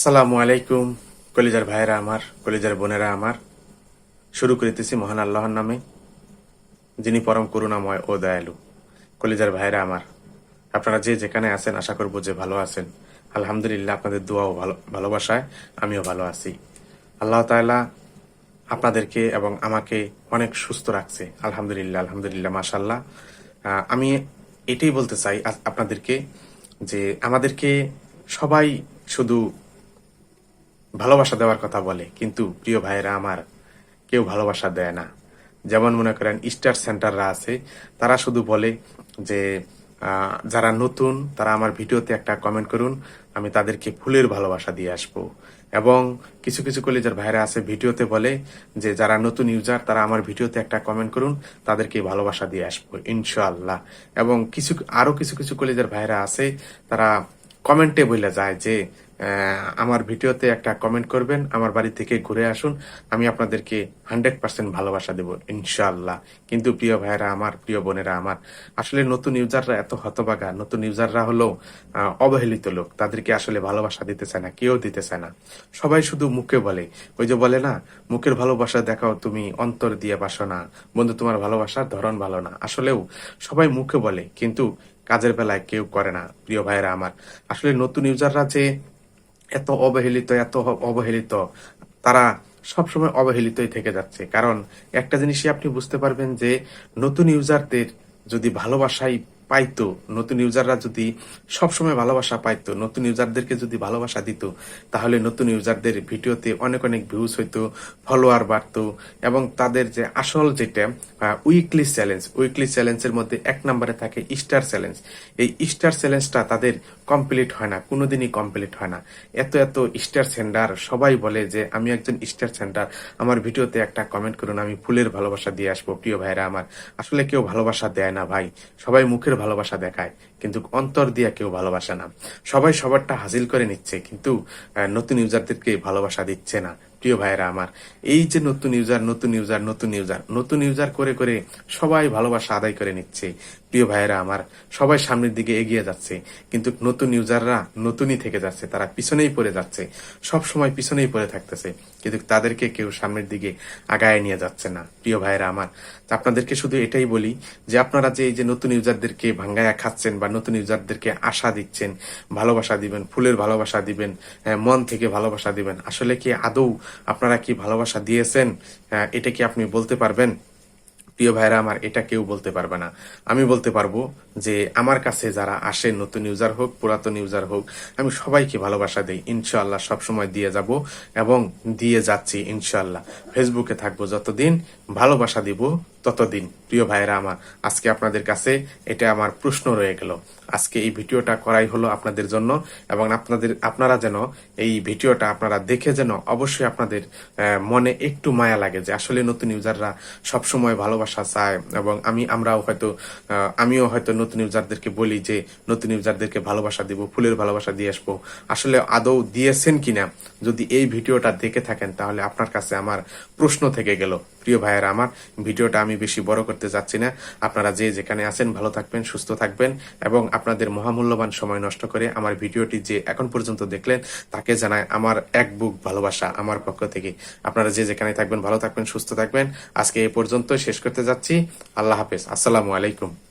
আসসালামু আলাইকুম, কলিজার ভাইরা আমার, কলিজার বোনেরা আমার। শুরু করিতেছি মহান আল্লাহর নামে, যিনি পরম করুণাময় ও দয়ালু। কলিজার ভাইরা আমার, আপনারা যে যেখানে আছেন, আশা করব যে ভালো আছেন। আলহামদুলিল্লাহ, আপনাদের দোয়াও ভালো, ভালোবাসায় আমিও ভালো আছি। আল্লাহ তাআলা আপনাদেরকে এবং আমাকে অনেক সুস্থ রাখছে। আলহামদুলিল্লাহ আলহামদুলিল্লাহ মাশাল্লাহ আমি এটাই বলতে চাই আপনাদেরকে যে আমাদেরকে সবাই শুধু ভালোবাসা দেওয়ার কথা বলে, কিন্তু প্রিয় ভাইয়েরা আমার, কেউ ভালোবাসা দেয় না। যেমন মনে করেন, স্টার সেন্টাররা আছে, তারা শুধু বলে যে যারা নতুন, তারা আমার ভিডিওতে একটা কমেন্ট করুন, আমি তাদেরকে ফুলের ভালোবাসা দিয়ে আসব। এবং কিছু কিছু কলেজের ভাইরা আছে, ভিডিওতে বলে যে, যারা নতুন ইউজার তারা আমার ভিডিওতে একটা কমেন্ট করুন, তাদেরকে ভালোবাসা দিয়ে আসব, ইনশাআল্লাহ। এবং কিছু, আরও কিছু কিছু কলেজের ভাইরা আছে, তারা কমেন্টে বলে যায় যে আমার ভিডিওতে একটা কমেন্ট করবেন, আমার বাড়ি থেকে ঘুরে আসুন, আমি আপনাদেরকে হান্ড্রেড পার্সেন্ট ভালোবাসা দেব ইনশাল্লাহ কিন্তু প্রিয় ভাইয়েরা আমার, প্রিয় বোনেরা আমার, আসলে নতুন ইউজাররা এত হতবাগা নতুন ইউজাররা হলো অবহেলিত লোক, তাদেরকে আসলে ভালোবাসা দিতে চায় না, কেউ দিতে চায় না। সবাই শুধু মুখে বলে, ওই যে বলে না, মুখের ভালোবাসা দেখাও তুমি, অন্তর দিয়ে বাসো না। বন্ধু, তোমার ভালোবাসার ধরন ভালো না। আসলেও সবাই মুখে বলে, কিন্তু কাজের বেলায় কেউ করে না, প্রিয় ভাইয়েরা আমার। আসলে নতুন ইউজাররা যে এত অবহেলিত এত অবহেলিত। তারা সবসময় অবহেলিতই থেকে যাচ্ছে। কারণ একটা জিনিসই আপনি বুঝতে পারবেন যে, নতুন ইউজারদের যদি ভালোবাসাই পাইতো, নতুন ইউজাররা যদি সবসময় ভালোবাসা পাইতো, নতুন ইউজারদেরকে যদি ভালোবাসা দিত, তাহলে নতুন ইউজারদের ভিডিওতে অনেক অনেক ভিউজ হইতো ফলোয়ার বাড়তো এবং তাদের যে আসল যেটা উইকলি চ্যালেঞ্জ উইকলি চ্যালেঞ্জের মধ্যে এক নম্বরে থাকে স্টার চ্যালেঞ্জ এই স্টার চ্যালেঞ্জটা তাদের কমপ্লিট হয় না, কোনোদিনই কমপ্লিট হয় না। এত এত স্টার সেন্টার সবাই বলে যে, আমি একজন স্টার সেন্টার আমার ভিডিওতে একটা কমেন্ট করুন, আমি ফুলের ভালোবাসা দিয়ে আসব, প্রিয় ভাইরা আমার। আসলে কেউ ভালোবাসা দেয় না ভাই, সবাই মুখের ভালোবাসা দেখায়, কিন্তু অন্তর দিয়া কেউ ভালোবাসে না। সবাই সবারটা হাসিল করে নিচ্ছে, কিন্তু নতুন ইউজারদেরকে ভালোবাসা দিচ্ছে না। প্রিয় ভাইয়েরা আমার এই যে নতুন ইউজার নতুন ইউজার নতুন ইউজার নতুন ইউজার করে করে সবাই ভালোবাসা আদায় করে নিচ্ছে। প্রিয় ভাইয়েরা আমার সবাই সামনের দিকে এগিয়ে যাচ্ছে কিন্তু নতুন ইউজাররা নতুনই থেকে যাচ্ছে তারা পিছনেই পড়ে যাচ্ছে সব সময় পিছনেই পড়ে থাকতেছে কিন্তু তাদেরকে কেউ সামনের দিকে আগায় নিয়ে যাচ্ছে না। প্রিয় ভাইয়েরা আমার আপনাদেরকে শুধু এটাই বলি যে আপনারা যে এই যে নতুন ইউজারদেরকে ভাঙ্গায়া খাচ্ছেন বা নতুন ইউজারদেরকে আশা দিচ্ছেন ভালোবাসা দিবেন ফুলের ভালোবাসা দিবেন আহ, মন থেকে ভালোবাসা দিবেন আসলে কি আদৌ আপনারা কি ভালোবাসা দিয়েছেন? এটা কি আপনি বলতে পারবেন? প্রিয় ভাইরা আমার, এটা কেউ বলতে পারবে না। আমি বলতে পারব যে আমার কাছে যারা আসে, নতুন ইউজার হোক, পুরাতন ইউজার হোক, আমি সবাইকে ভালোবাসা দিই। ইনশাল্লাহ সবসময় দিয়ে যাব এবং দিয়ে যাচ্ছি ইনশাল্লাহ ফেসবুকে থাকব যতদিন, ভালোবাসা দিব ততদিন, প্রিয় ভাইরা আমার, আজকে আপনাদের কাছে এটা আমার প্রশ্ন রয়ে গেল। আজকে এই ভিডিওটা করাই হলো আপনাদের জন্য এবং আপনাদের, আপনারা যেন এই ভিডিওটা আপনারা দেখে যেন অবশ্যই আপনাদের মনে একটু মায়া লাগে যে আসলে নতুন ইউজাররা সবসময় ভালোবাসা চায় এবং আমি, আমরাও হয়তো আমিও হয়তো নতুন ইউজারদেরকে বলি যে নতুন ইউজারদেরকে ভালোবাসা দিব, ফুলের ভালোবাসা দিয়ে আসব। আসলে আদৌ দিয়েছেন কিনা? যদি এই ভিডিওটা দেখে থাকেন তাহলে আপনার কাছে আমার প্রশ্ন থেকে গেল। প্রিয় ভাইয়েরা আমার, ভিডিওটা আমি বেশি বড় করতে যাচ্ছি না। আপনারা যে যেখানে আছেন, ভালো থাকবেন, সুস্থ থাকবেন এবং আপনাদের মহামূল্যবান সময় নষ্ট করে আমার ভিডিওটি যে এখন পর্যন্ত দেখলেন, তাকে জানায় আমার এক বুক ভালোবাসা আমার পক্ষ থেকে। আপনারা যে যেখানে থাকবেন, ভালো থাকবেন, সুস্থ থাকবেন। আজকে এ পর্যন্ত শেষ করতে যাচ্ছি। আল্লাহ হাফেজ। আসসালামু আলাইকুম।